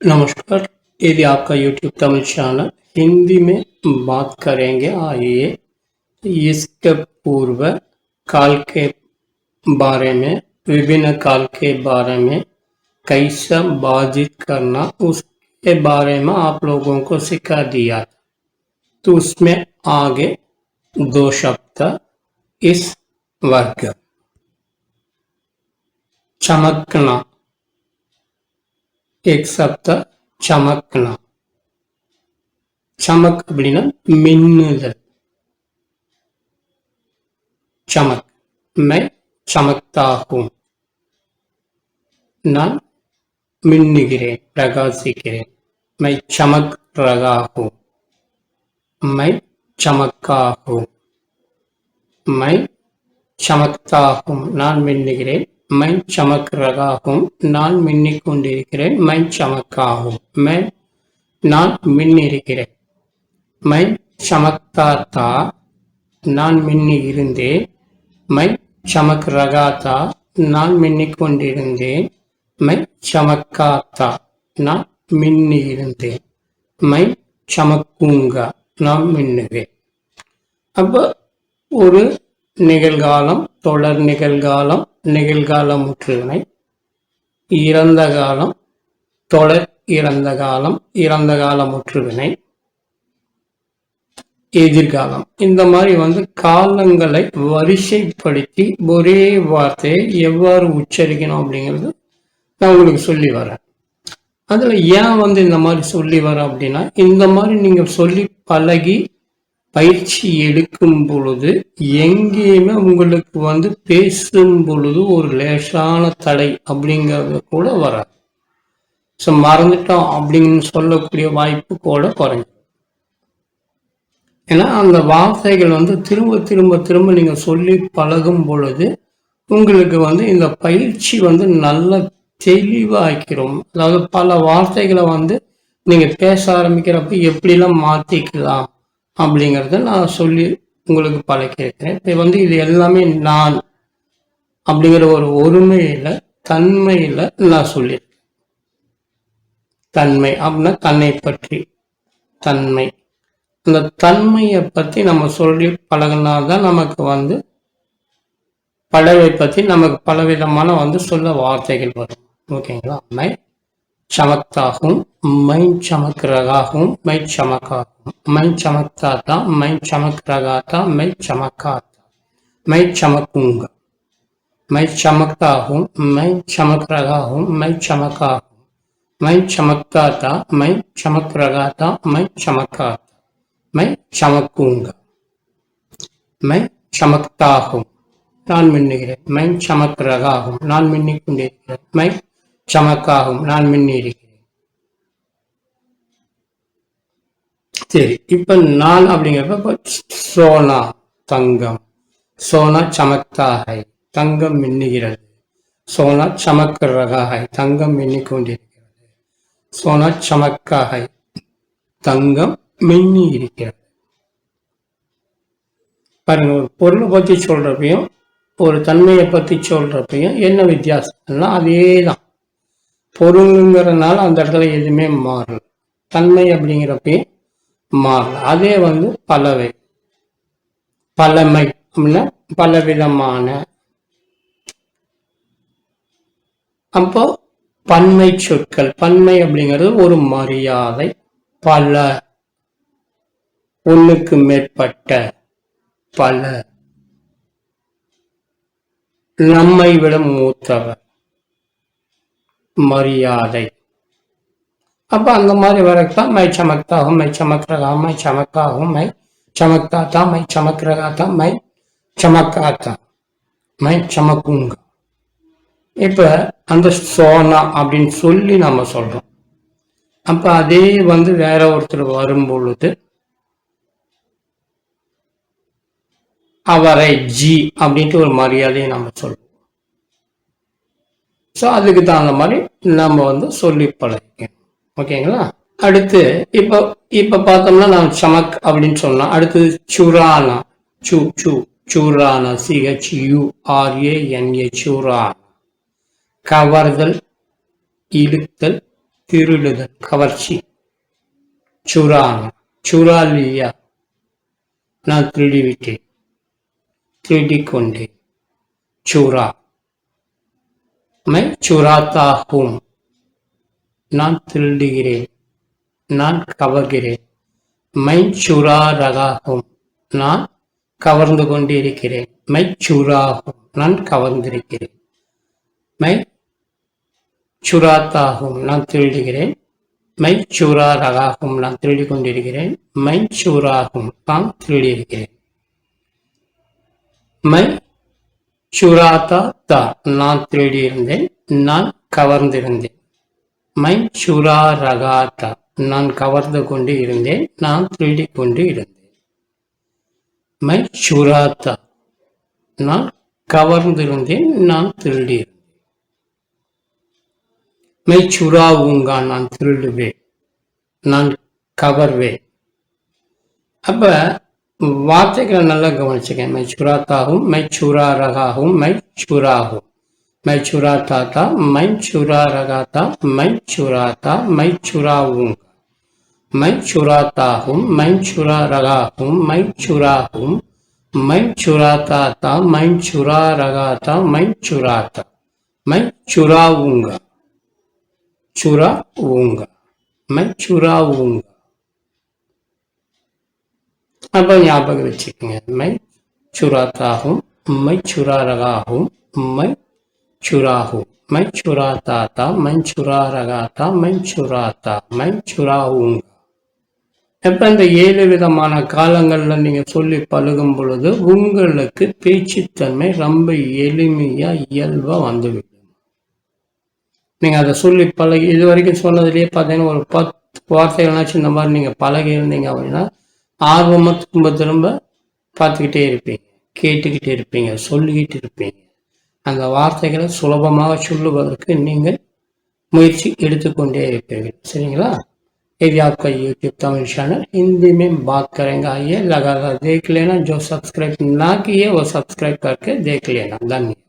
नमस्कार यदि आपका YouTube तमिल चैनल हिंदी में बात करेंगे आइए इसके पूर्व काल के बारे में, विभिन्न काल के बारे में कैसा बातचीत करना, उसके बारे में आप लोगों को सिखा दिया तो उसमें आगे दो शब्द, इस वर्ग। चमकना। takes up சமக்னா சமக் அப்படின்னா மின்னுதல். சமக். மை சமக்தாகும் நான் மின்னுகிறேன் பிரகாசிக்கிறேன். மை சமக் ரகாகும் மை சமக்காகும். மை சமக்தாகும் நான் மின்னுகிறேன் மை சமக் ரகாகும் நான் மின்னிக் கொண்டிருக்கிறேன் மை சமக்காகும் மை நான் மின்னிருக்கிறேன். மை சமக்காத்தா நான் மின்னி இருந்தேன் மை சமக் ரகாத்தா நான் மின்னிக் கொண்டிருந்தேன் மை சமக்காத்தா நான் மின்னி இருந்தேன் மை சமக்குங்கா நான் மின்னுவேன். அப்போ ஒரு நிகழ்காலம் தொடர் நிகழ்காலம் நிகழ்கால முற்றுவினை இறந்த காலம் தொடர் இறந்த காலம் இறந்த கால முற்றுவினை எதிர்காலம். இந்த மாதிரி வந்து காலங்களை வரிசைப்படுத்தி ஒரே வார்த்தையை எவ்வாறு உச்சரிக்கணும் அப்படிங்கிறது நான் உங்களுக்கு சொல்லி வரேன். அதில் ஏன் வந்து இந்த மாதிரி சொல்லி வரேன் அப்படின்னா இந்த மாதிரி நீங்கள் சொல்லி பழகி பயிற்சி எடுக்கும் பொழுது எங்கேயுமே உங்களுக்கு வந்து பேசும் பொழுது ஒரு லேசான தடை அப்படிங்கிறது கூட வராது. ஸோ மறந்துட்டோம் அப்படின்னு சொல்லக்கூடிய வாய்ப்பு கூட குறையும். ஏன்னா அந்த வார்த்தைகள் வந்து திரும்ப திரும்ப திரும்ப நீங்கள் சொல்லி பழகும் பொழுது உங்களுக்கு வந்து இந்த பயிற்சி வந்து நல்ல தெளிவாக்கிறோம் அதாவது பல வார்த்தைகளை வந்து நீங்கள் பேச ஆரம்பிக்கிறப்ப எப்படிலாம் மாற்றிக்கலாம் அப்படிங்கிறத நான் சொல்லி உங்களுக்கு பழக்கியிருக்கிறேன். இப்போ வந்து இது எல்லாமே நான் அப்படிங்கிற ஒரு ஒருமையில் தன்மையில் நான் சொல்லியிருக்கேன். தன்மை அப்படின்னா தன்னை பற்றி தன்மை. அந்த தன்மையை பற்றி நம்ம சொல்லி பழகினாதான் நமக்கு வந்து பலவை பற்றி நமக்கு பலவிதமான வந்து சொல்ல வார்த்தைகள் வரும். ஓகேங்களா? மை சமக்தாகும் மை चमक रहा हूँ मैं चमका हूँ मैं चमकता था मैं चमक रहा था मैं चमका था मैं चमकूंगा मैं चमकता हूँ मैं चमक रहा हूँ मैं चमका हूँ मैं चमकता था मैं चमक रहा था मैं चमका था मैं चमकूंगा मैं चमकता हूँ நான் மின்னுகிறேன் மை சமக் ரகாகும் நான் மின்னிக் கொண்டிருக்கிறேன் மை சமக்காகும் நான் மின்னி இருக்கிறேன் சரி இப்ப நான் அப்படிங்கிறப்ப சோனா தங்கம் சோனா சமக்தாகை தங்கம் மின்னுகிறது சோனா சமக் தங்கம் மின்னிக் கொண்டிருக்கிறது சோனா சமக்காகை தங்கம் மின்னி இருக்கிறது பாருங்க ஒரு பொருளை பத்தி சொல்றப்பையும் ஒரு தன்மையை பத்தி சொல்றப்பையும் என்ன வித்தியாசம்னா அதே தான் பொருளுங்கிறதுனால அந்த இடத்துல எதுவுமே மாறல. தன்மை அப்படிங்கிறப்பயே மாறல. அதே வந்து பலவை. பழமை அப்படின்னா பலவிதமான. அப்போ பன்மை சொற்கள். பன்மை அப்படிங்கிறது ஒரு மரியாதை. பல. ஒண்ணுக்கு மேற்பட்ட பல. நம்மை விட மூத்தவர். மரியாதை. அப்ப அந்த மாதிரி வரத்தான் மை சமக்தாகும் மை சமக்ரகா மை சமக்காகும் மை சமக்தாத்தா மை சமக்ரகாத்தா மை சமக்காத்தா மை சமக்குங்க. இப்ப அந்த சோனா அப்படின்னு சொல்லி நம்ம சொல்றோம். அப்ப அதே வந்து வேற ஒருத்தர் வரும் பொழுது அவரை ஜி அப்படின்ட்டு ஒரு மரியாதையை நம்ம சொல்லுவோம் ஸோ அதுக்கு தகுந்த மாதிரி நம்ம வந்து சொல்லி பழகிக்கணும். ஓகேங்களா? அடுத்து இப்போ இப்போ பார்த்தோம்னா நான் சமக் அப்படின்னு சொன்னோம் அடுத்தது சுரானா. சு சு சூரானா. CH you ஆர்ஏஎன்ஏ சூரானா. கவர்தல் இழுத்தல் திருடுதல் கவர்ச்சி. சுரானா. சுராலியா நான் திருடி விட்டேன் திருடிக் கொண்டேன் சுரா மை சுராத்தாகும் நான் திருடுகிறேன். நான் கவர்கிறேன். மை சுராரகாகும் நான் கவர்ந்து கொண்டிருக்கிறேன். மை சுராகும் நான் கவர்ந்திருக்கிறேன். மை சுராத்தாகும் நான் திருடுகிறேன். மை சூரா ரகாகும் நான் திருடி கொண்டிருக்கிறேன். மை சூராகும் நான் திருடியிருக்கிறேன். மை சுராதா தா நான் திருடியிருந்தேன் நான் கவர்ந்திருந்தேன் மை சுரா ரகாதா நான் கவர்ந்து கொண்டு இருந்தேன் நான் திருடி கொண்டு இருந்தேன் மை சுராதா நான் கவர்ந்திருந்தேன் நான் திருடியிருந்தேன் மை சுறாவுங்கா நான் திருடுவேன் நான் கவர்வேன் அப்ப வார்த்தைகளை நல்லா கவனிச்சுக்கேன் மை சுராத்தாகும் மை சுரா ரகாகும் மை சுராகும் மை சுரா தாத்தா மை சுரா ரகாத்தா மை சுராத்தா மை சுராவுங்க. மை சுராத்தாகும் மை சுரா ரகாகும் மை சுராகும் மை சுரா தாத்தா மை சுரா ரகாத்தா மை சுராத்தா மை சுராவுங்க சுரா ஊங்க மை சுரா ஊங்க அப்போ ஞாபகம் வச்சுக்கோங்க. மை சுராத்தாகும் மை சுராரகாகும் மை சுராகும். மை சுரா தாத்தா மை சுரா ரகாத்தா மை சுராத்தா மை சுரா ஊங்க இந்த ஏழு விதமான காலங்கள்ல நீங்க சொல்லி பழகும் பொழுது உங்களுக்கு பேச்சுத்தன்மை ரொம்ப எளிமையா இயல்பா வந்துவிடும். நீங்கள் அதை சொல்லி பழகி இது வரைக்கும் சொன்னதுலேயே பார்த்தீங்கன்னா ஒரு பத்து வார்த்தைகள்னாச்சும் இந்த மாதிரி நீங்கள் பழகி இருந்தீங்க அப்படின்னா ஆர்வமாக திரும்ப திரும்ப பார்த்துக்கிட்டே இருப்பீங்க கேட்டுக்கிட்டே இருப்பீங்க சொல்லிக்கிட்டு இருப்பீங்க அந்த வார்த்தைகளை சுலபமாக சொல்லுவதற்கு நீங்கள் முயற்சி எடுத்துக்கொண்டே இருப்பீங்க சரிங்களா ये आपका यूट्यूब तमिल चैनल हिंदी में बात करेंगे आइए लगातार देख लेना जो सब्सक्राइब ना किए वो सब्सक्राइब करके देख लेना धन्यवाद